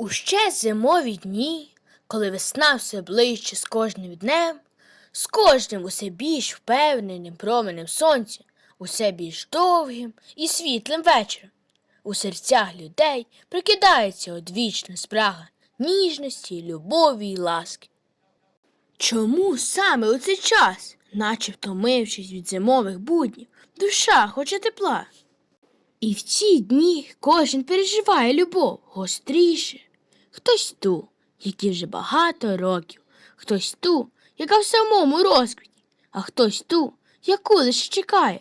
У ще зимові дні, коли весна все ближче з кожним днем, з кожним усе більш впевненим променем сонця, усе більш довгим і світлим вечором, у серцях людей прикидається одвічна спрага ніжності, любові й ласки. Чому саме у цей час, наче втомившись від зимових буднів, душа хоче тепла? І в ці дні кожен переживає любов гостріше. Хтось ту, якій вже багато років, хтось ту, яка в самому розквіті, а хтось ту, яку лише чекає.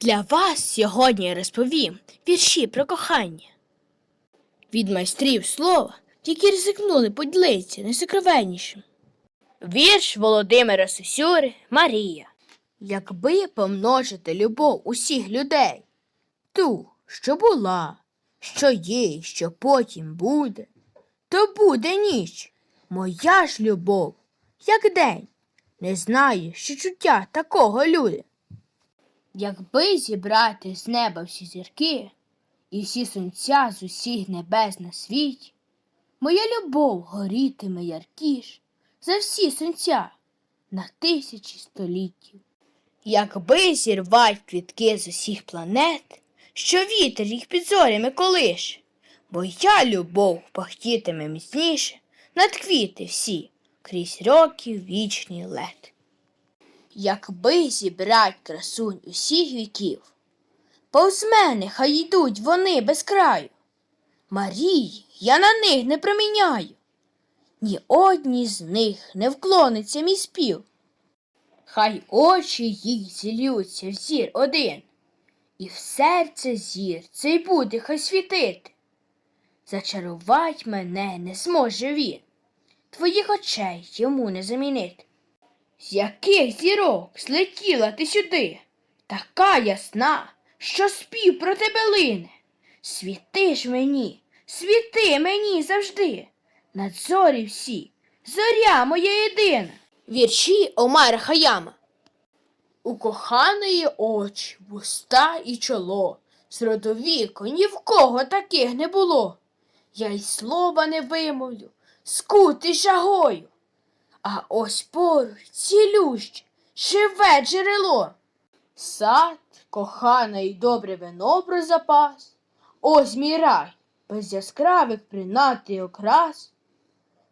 Для вас сьогодні розповім вірші про кохання. Від майстрів слова, які ризикнули поділитися найсокровеннішим. Вірш Володимира Сосюри Марія. Якби помножити любов усіх людей, ту, що була, що є, що потім буде, то буде ніч, моя ж любов, як день, не знаю, що чуття такого люди. Якби зібрати з неба всі зірки і всі сонця з усіх небес на світі, моя любов горітиме яркіш за всі сонця на тисячі століттів. Якби зірвать квітки з усіх планет, що вітер їх під зорями колише, моя любов пахтітиме міцніше над квіти всі, крізь років вічний лед. Якби зібрать красунь усіх віків, повз мене хай йдуть вони без краю. Марії, я на них не проміняю, ні одній з них не вклониться мій спів. Хай очі їх зілються в зір один, і в серце зір цей буде хай світити. Зачарувать мене не зможе він, твоїх очей йому не замінити. З яких зірок злетіла ти сюди, така ясна, що спів про тебе лине. Світи ж мені, світи мені завжди, над зорі всі, зоря моя єдина. Вірші Омара Хаяма. У коханої очі, вуста і чоло, з родовіку ні в кого таких не було. Я й слова не вимовлю, скутий жагою. А ось поруч цілюще, живе джерело. Сад, кохана і добре вино про запас. Ось мій рай, без яскравих принад і окрас.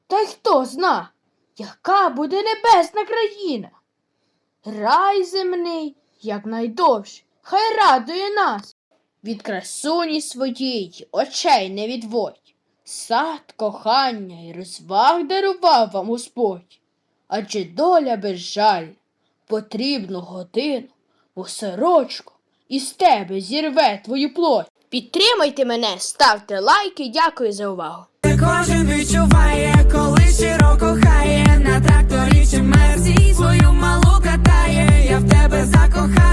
Та й хто зна, яка буде небесна країна? Рай земний, як найдовше, хай радує нас. Від красуні своєї очей не відводь сад кохання і розваг дарував вам Господь, адже доля без жаль потрібну годину, бо сорочку із тебе зірве твою плоть. Підтримайте мене, ставте лайки, дякую за увагу. Кожен відчуває, коли щиро кохає на тракторі чи мерзі свою малу катає, я в тебе закохаю.